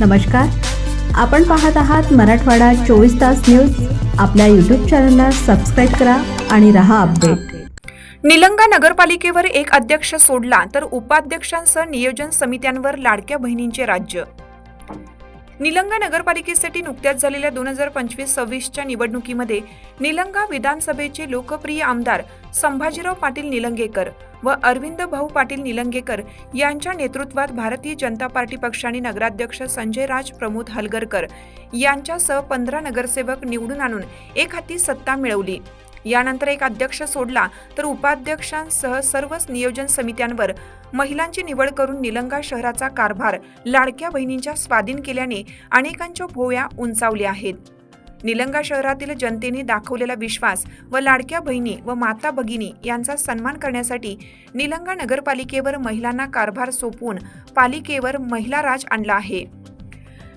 नमस्कार. आपण पाहत आहात मराठवाडा चोवीस तास न्यूज. आपल्या यूट्यूब चॅनलला सबस्क्राईब करा आणि रहा अपडेट निलंगा नगरपालिकेवर एक अध्यक्ष सोडला तर उपाध्यक्षांसह नियोजन समित्यांवर लाडक्या बहिणींचे राज्य. निलंगा नगरपालिकेसाठी नुकत्याच झालेल्या दोन हजार पंचवीस सव्वीसच्या निवडणुकीमध्ये निलंगा विधानसभेचे लोकप्रिय आमदार संभाजीराव पाटील निलंगेकर व अरविंद भाऊ पाटील निलंगेकर यांच्या नेतृत्वात भारतीय जनता पार्टी पक्षाने नगराध्यक्ष संजय राज प्रमोद हलगरकर यांच्यासह पंधरा नगरसेवक निवडून आणून एक हाती सत्ता मिळवली. यानंतर एक अध्यक्ष सोडला तर उपाध्यक्षांसह सर्वच नियोजन समित्यांवर महिलांची निवड करून निलंगा शहराचा कारभार लाडक्या बहिणींच्या स्वाधीन केल्याने अनेकांच्या भोवया उंचावल्या आहेत. निलंगा शहरातील जनतेने दाखवलेला विश्वास व लाडक्या बहिणी व माता भगिनी यांचा सन्मान करण्यासाठी निलंगा नगरपालिकेवर महिलांना कारभार सोपवून पालिकेवर महिला राज आणला आहे.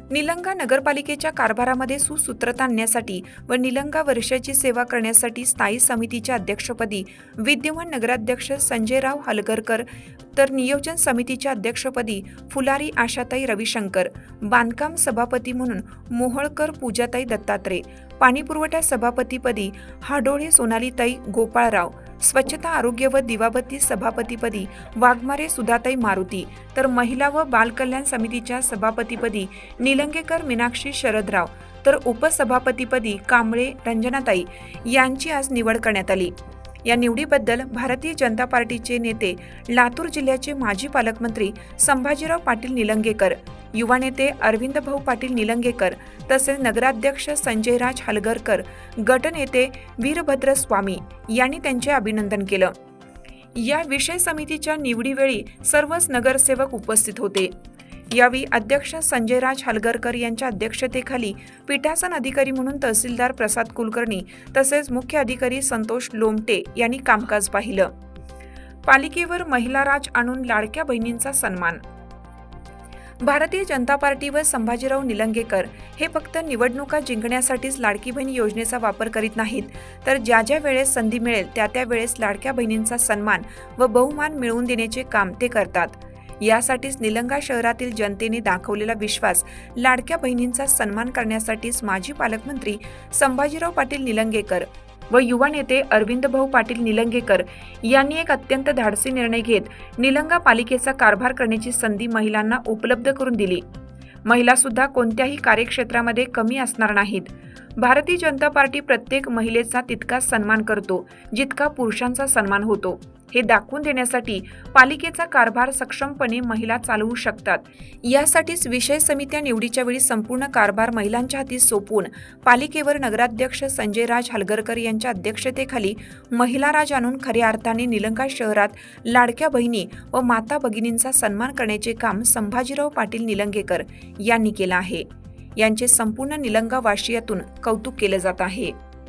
निलंगा नगरपालिकेच्या कारभारामध्ये सुसूत्रता आणण्यासाठी व निलंगा वर्षाची सेवा करण्यासाठी स्थायी समितीच्या अध्यक्षपदी विद्यमान नगराध्यक्ष संजयराव हलगरकर तर नियोजन समितीच्या अध्यक्षपदी फुलारी आशाताई रविशंकर बांधकाम सभापती म्हणून मोहळकर पूजाताई दत्तात्रय पाणीपुरवठा सभापतीपदी हाडोळे सोनालीताई गोपाळराव स्वच्छता आरोग्य व दिवाबत्ती सभापतीपदी वाघमारे सुधाताई मारुती तर महिला व बालकल्याण समितीच्या सभापतीपदी निलंगेकर मीनाक्षी शरदराव तर उपसभापतीपदी कांबळे रंजनाताई यांची आज निवड करण्यात आली. या निवडीबद्दल भारतीय जनता पार्टीचे नेते लातूर जिल्ह्याचे माजी पालकमंत्री संभाजीराव पाटील निलंगेकर युवा नेते अरविंद भाऊ पाटील निलंगेकर तसेच नगराध्यक्ष संजयराज हलगरकर गटनेते वीरभद्र स्वामी यांनी त्यांचे अभिनंदन केलं. या विषय समितीच्या निवडीवेळी सर्वच नगरसेवक उपस्थित होते. यावेळी अध्यक्ष संजयराज हलगरकर यांच्या अध्यक्षतेखाली पीठासन अधिकारी म्हणून तहसीलदार प्रसाद कुलकर्णी तसेच मुख्य अधिकारी संतोष लोमटे यांनी कामकाज पाहिलं. पालिकेवर महिला राज आणून लाडक्या बहिणींचा सन्मान. भारतीय जनता पार्टी व संभाजीराव निलंगेकर हे फक्त निवडणुका जिंकण्यासाठीच लाडकी बहीण योजनेचा वापर करीत नाहीत तर ज्या ज्या वेळेस संधी मिळेल त्या त्या वेळेस लाडक्या बहिणींचा सन्मान व बहुमान मिळवून देण्याचे काम ते करतात. यासाठीच निलंगा शहरातील जनतेने दाखवलेला विश्वास लाडक्या बहिणींचा सन्मान करण्यासाठीच माजी पालकमंत्री संभाजीराव पाटील निलंगेकर व युवा नेते अरविंद भाऊ पाटील निलंगेकर यांनी एक अत्यंत धाडसी निर्णय घेत निलंगा पालिकेचा कारभार करण्याची संधी महिलांना उपलब्ध करून दिली. महिला सुद्धा कोणत्याही कार्यक्षेत्रामध्ये कमी असणार नाहीत. भारतीय जनता पार्टी प्रत्येक महिलेचा तितकाच सन्मान करतो जितका पुरुषांचा सन्मान होतो. हे दाखवून देण्यासाठी पालिकेचा कारभार सक्षमपणे महिला चालवू शकतात. यासाठीच विषय समित्या निवडीच्या वेळी संपूर्ण कारभार महिलांच्या हाती सोपवून पालिकेवर नगराध्यक्ष संजय राज हलगरकर यांच्या अध्यक्षतेखाली महिला राज आणून खऱ्या अर्थाने निलंगा शहरात लाडक्या बहिणी व माता भगिनींचा सन्मान करण्याचे काम संभाजीराव पाटील निलंगेकर यांनी केलं आहे. यांचे संपूर्ण निलंगा वाशियातून कौतुक केलं जात आहे.